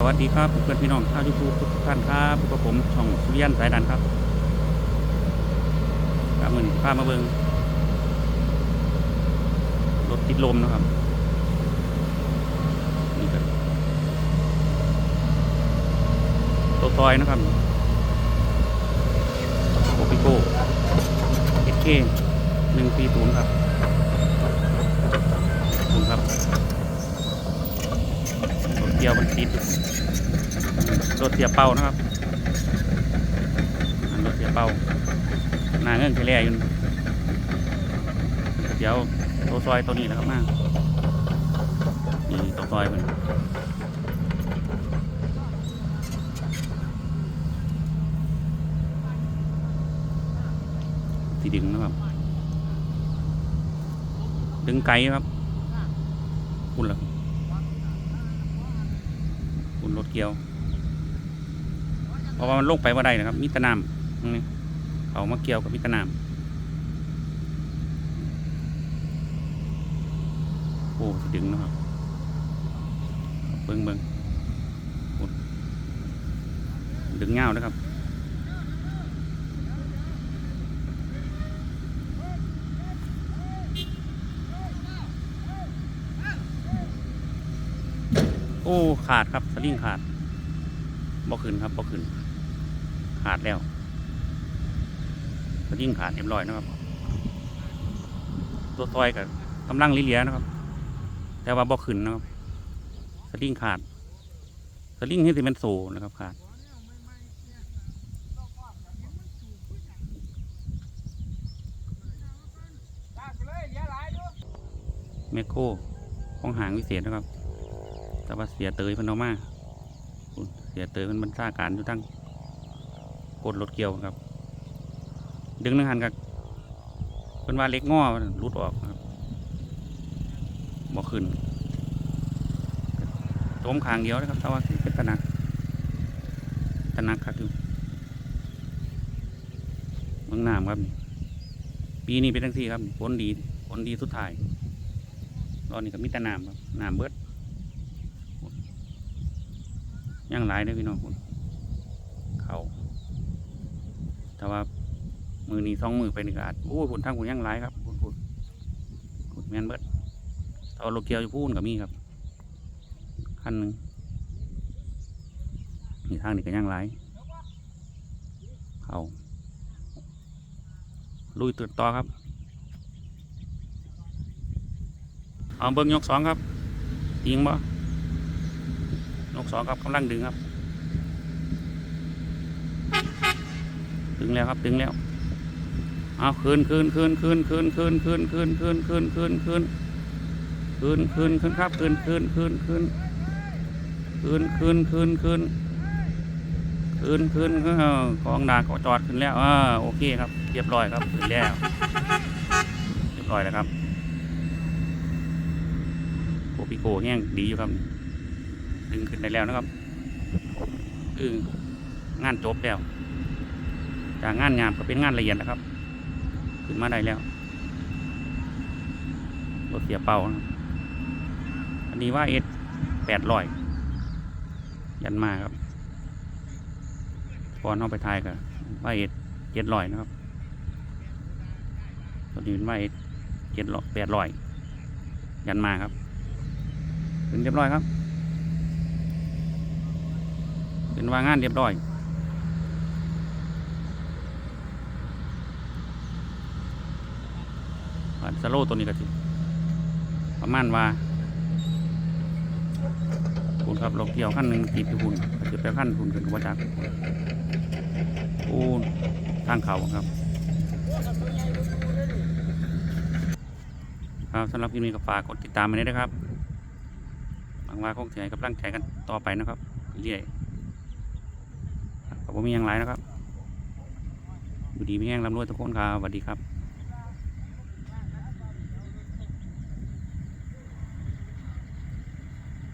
สวัสดีครับเพื่อนพี่น้องชาวยูทูบทุกท่านครับพบกับผมช่องสุริยันสายดันครับกับมือนี้พามาเบิงรถติดลมนะครับนี่ครับตัวซอยนะครับโอปิโก้เอเคหนึ่งปีศูนย์ครับขอบคุณครับ ยวมันติดรถเสียเป้านะครับรถเสียเป้าหนาเงื่อนไขแร่อยู่เดี๋ยวตัวซอยตัวนี้แหละครับมานี่ตัวซอยมันที่ดึงนะครับ ดึงไกลครับคุณล่ะ คุณรถเกี่ยว เพราะว่ามันลงไปว่าได้นะครับ มิตรนามตรงนี้เขามาเกี่ยวกับมิตรนามโอ้ดึงนะครับเบิ้งเบิ้งดึงเงาวนะครับ อ้ขาดครับสลิงขาดบ่ขึ้นครับบ่ขึ้น ขาดแล้วสลิงขาดเรียบร้อยนะครับ ตัวซอยกับกำลังลิเลียนะครับ แต่ว่าบ่ขึ้นนะครับสลิงขาดสลิงที่สิเป็นโซนะครับขาดเมโครของหางวิเศษนะครับ แต่ว่าเสียเตยเพนเอามาเสียเตยมันบรรชาการอยู่ทั้งกดรถเกี่ยวครับ ดึงหนึ่งหันกับเป็นว่าเล็กง้อรุดออกครับบ่ขึ้นโจมขางเดียวนะครับแต่ว่าเป็นตะนักตะนักครับอยู่เมืองน้ำครับปีนี้เป็นทั้งที่ครับผลดีผลดีสุดท้ายตอนนี้ก็มีแต่น้ำครับน้ำเบิด ยังหลายเลยพี่น้องคุณเขาแต่ว่ามือนี้สองมือไปนี่ก็อาจโอ้ยผลทางคุณยังหลายครับคุณคุณคุณแมนเบิดเอาโลเกียวอยู่พูนกับมีครับขั้นหนึ่งนี่ทางนี้ก็ยังหลายเขาลุยตื่นต่อครับ เอาเบิ้งยกสองครับยิงบ่ นกสองครับกำลังดึงครับ ดึงแล้วครับดึงแล้วเอาคืนคืนคืนคืนคืนคืนคืนคืนคืนคืนคืนคืนคืนคืนคืนครับคืนคืนคืนคืนคืนคืนคืนคืนคืนคืนของดาก็จอดขึ้นแล้วอ่าโอเคครับเรียบร้อยครับขึ้นแล้วเรียบร้อยแล้วครับโกปิโกแห้งดีอยู่ครับ ดึงขึ้นได้แล้วนะครับคืองานจบแล้ว จากงานงามก็เป็นงานละเอียดนะครับ ขึ้นมาได้แล้วรถเสียเป่านะอันนี้ว่าเอสแปดร้อยยันมาครับก่อนเอาไปทายกับว่าเอสเจ็ดร้อยนะครับตัวนี้เป็นว่าเอสเจ็ดร้อยแปดร้อยยันมาครับถึงเรียบร้อยครับ เป็นว่างานเรียบร้อยอันสโลตัวนี้ก็สิประมาณว่าคุณครับเราเกี่ยวขั้นหนึ่งติดอยู่คุณก็จะไปขั้นคุณขึ้นกับว่าจักโอ้ทางเขาครับ ครับสำหรับคลิปนี้ก็ฝากกดติดตามมาด้วยนะครับหวังว่าคงจะให้กำลังใจกันต่อไปนะครับ เรื่อย ผมมีอย่างไรนะครับ อยู่ดีไม่แห้งลำรวยทุกคนครับสวัสดีครับ